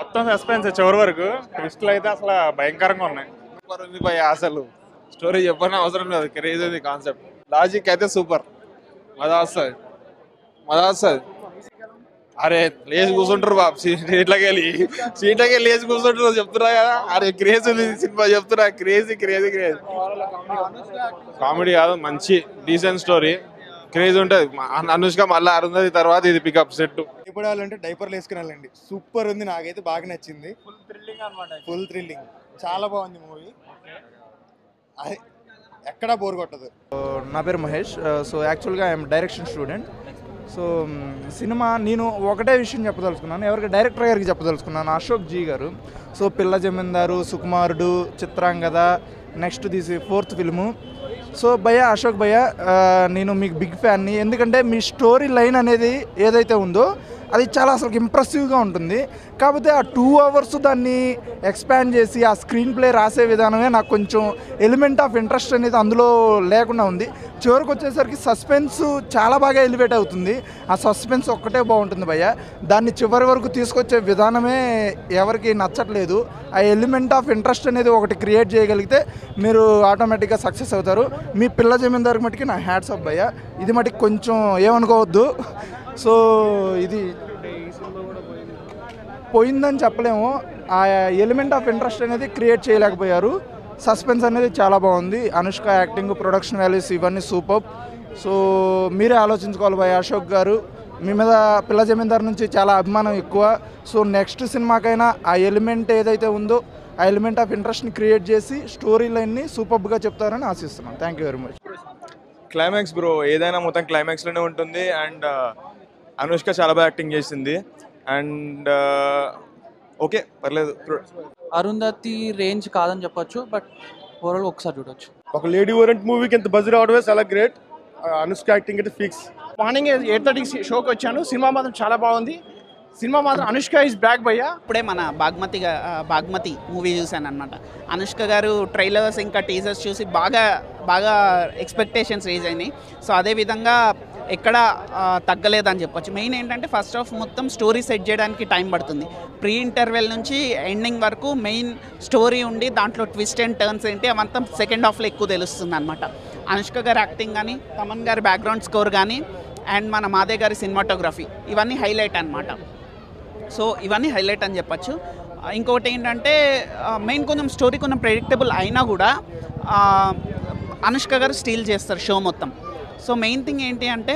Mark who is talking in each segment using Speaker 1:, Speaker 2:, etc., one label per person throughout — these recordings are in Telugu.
Speaker 1: మొత్తం సస్పెన్స్ చివరి వరకు. ట్విస్ట్లు అయితే అసలు భయంకరంగా ఉన్నాయి.
Speaker 2: సూపర్ ఉంది భయ అసలు. స్టోరీ చెప్పని అవసరం లేదు. క్రేజ్ ఉంది కాన్సెప్ట్ లాజిక్ అయితే సూపర్ మజా వస్తుంది. మజా వస్తుంది. అరే లేచి కూర్చుంటారు బాబు. సీట్లకి వెళ్ళి. సీట్లకి వెళ్ళి లేచి కూర్చుంటారు చెప్తున్నా కదా. అరే క్రేజ్ ఉంది సినిమా చెప్తున్నా. క్రేజీ క్రేజీ క్రేజ్ కామెడీ కాదు మంచి డీసెంట్ స్టోరీ క్రేజ్ ఉంటుంది. అనుష్క మళ్ళీ అరుంధతి తర్వాత ఇది పికప్ సెట్
Speaker 3: భయపడాలంటే డైపర్లు వేసుకుని వెళ్ళండి సూపర్ ఉంది నాకైతే బాగా నచ్చింది.
Speaker 1: ఫుల్ థ్రిల్లింగ్ అనమాట
Speaker 3: ఫుల్ థ్రిల్లింగ్ చాలా బాగుంది మూవీ. ఎక్కడా బోర్ కొట్టదు.
Speaker 4: నా పేరు మహేష్. సో యాక్చువల్గా I'm direction student. So cinema నేను ఒకటే విషయం చెప్పదలుచుకున్నాను. ఎవరికి డైరెక్టర్ గారికి చెప్పదలుచుకున్నాను. అశోక్ జీ గారు. సో పిల్ల జమీందారు సుకుమారుడు చిత్రాంగద నెక్స్ట్ తీసి ఫోర్త్ ఫిల్ము. సో భయ్య అశోక్ భయ్య నేను మీకు బిగ్ ఫ్యాన్ని. ఎందుకంటే మీ స్టోరీ లైన్ అనేది ఏదైతే ఉందో అది చాలా అసలు ఇంప్రెసివ్గా ఉంటుంది. కాకపోతే ఆ టూ అవర్స్ దాన్ని ఎక్స్పాండ్ చేసి ఆ స్క్రీన్ ప్లే రాసే విధానమే నాకు కొంచెం ఎలిమెంట్ ఆఫ్ ఇంట్రెస్ట్ అనేది అందులో లేకుండా ఉంది. చివరికి వచ్చేసరికి సస్పెన్స్ చాలా బాగా ఎలివేట్ అవుతుంది. ఆ సస్పెన్స్ ఒక్కటే బాగుంటుంది భయ్య. దాన్ని చివరి వరకు తీసుకొచ్చే విధానమే ఎవరికి నచ్చట్లేదు. ఆ ఎలిమెంట్ ఆఫ్ ఇంట్రెస్ట్ అనేది ఒకటి క్రియేట్ చేయగలిగితే మీరు ఆటోమేటిక్గా సక్సెస్ అవుతారు. మీ పిల్ల జమీందారు మటుకి నా హ్యాట్స్ ఆఫ్ భయ్య. ఇది మటుకు కొంచెం ఏమనుకోవద్దు. సో ఇది పోయిందని చెప్పలేము. ఆ ఎలిమెంట్ ఆఫ్ ఇంట్రెస్ట్ అనేది క్రియేట్ చేయలేకపోయారు. సస్పెన్స్ అనేది చాలా బాగుంది. అనుష్క యాక్టింగ్ ప్రొడక్షన్ వాల్యూస్ ఇవన్నీ సూపర్ సో మీరే ఆలోచించుకోవాలి భయ్ అశోక్ గారు. మీ మీద పిల్ల జమీందార్ నుంచి చాలా అభిమానం ఎక్కువ. సో నెక్స్ట్ సినిమాకైనా ఆ ఎలిమెంట్ ఏదైతే ఉందో ఆ ఎలిమెంట్ ఆఫ్ ఇంట్రెస్ట్ని క్రియేట్ చేసి స్టోరీ లైన్ని సూపర్గా చెప్తారని ఆశిస్తున్నాను thank you very much
Speaker 5: climax bro ఏదైనా మొత్తం క్లైమాక్స్లోనే ఉంటుంది. అండ్ అనుష్క చాలా బాగా యాక్టింగ్ చేసింది. అండ్ ఓకే పర్లేదు.
Speaker 6: అరుంధతి రేంజ్ కాదని చెప్పొచ్చు బట్ ఓవరాల్ ఒకసారి చూడొచ్చు.
Speaker 3: ఒక లేడీ ఓరెంట్ మూవీకి ఎంత బజ్ రావడమే చాలా గ్రేట్. అనుష్క యాక్టింగ్ అయితే ఫిక్స్.
Speaker 7: మార్నింగ్ ఎయిట్ థర్టీకి షోకి వచ్చాను. సినిమా మాత్రం చాలా బాగుంది. సినిమా మాత్రం అనుష్క ఇస్ బ్యాక్ భయ్యా.
Speaker 8: ఇప్పుడే మన బాగ్మతి బాగ్మతి మూవీ చూశాను అనమాట అనుష్క గారు ట్రైలర్స్ ఇంకా టీజర్స్ చూసి బాగా బాగా ఎక్స్పెక్టేషన్స్ రేజ్ అయినాయి. సో అదే విధంగా ఎక్కడ తగ్గలేదని చెప్పొచ్చు. మెయిన్ ఏంటంటే ఫస్ట్ ఆఫ్ మొత్తం స్టోరీ సెట్ చేయడానికి టైం పడుతుంది. ప్రీ ఇంటర్వెల్ నుంచి ఎండింగ్ వరకు మెయిన్ స్టోరీ ఉండి దాంట్లో ట్విస్ట్ అండ్ టర్న్స్ ఏంటి అవంతా సెకండ్ హాఫ్లో ఎక్కువ తెలుస్తుంది అనమాట అనుష్క గారి యాక్టింగ్ కానీ తమన్ గారి బ్యాక్గ్రౌండ్ స్కోర్ కానీ అండ్ మన మాదే గారి సినిమాటోగ్రఫీ ఇవన్నీ హైలైట్ అనమాట సో ఇవన్నీ హైలైట్ అని చెప్పచ్చు. ఇంకొకటి ఏంటంటే మెయిన్ కొంచెం స్టోరీ కొంచెం ప్రెడిక్టబుల్ అయినా కూడా అనుష్క గారు స్టీల్ చేస్తారు షో మొత్తం. సో మెయిన్ థింగ్ ఏంటి అంటే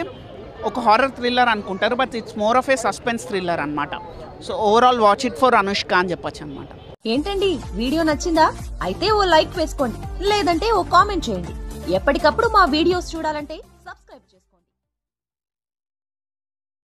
Speaker 8: ఒక హారర్ థ్రిల్లర్ అనుకుంటారు but it's more of a suspense thriller అనమాట so overall watch it for Anushka అని చెప్పొచ్చు అనమాట
Speaker 9: ఏంటండి వీడియో నచ్చిందా? అయితే ఓ లైక్ వేసుకోండి లేదంటే ఓ కామెంట్ చేయండి. ఎప్పటికప్పుడు మా వీడియోస్ చూడాలంటే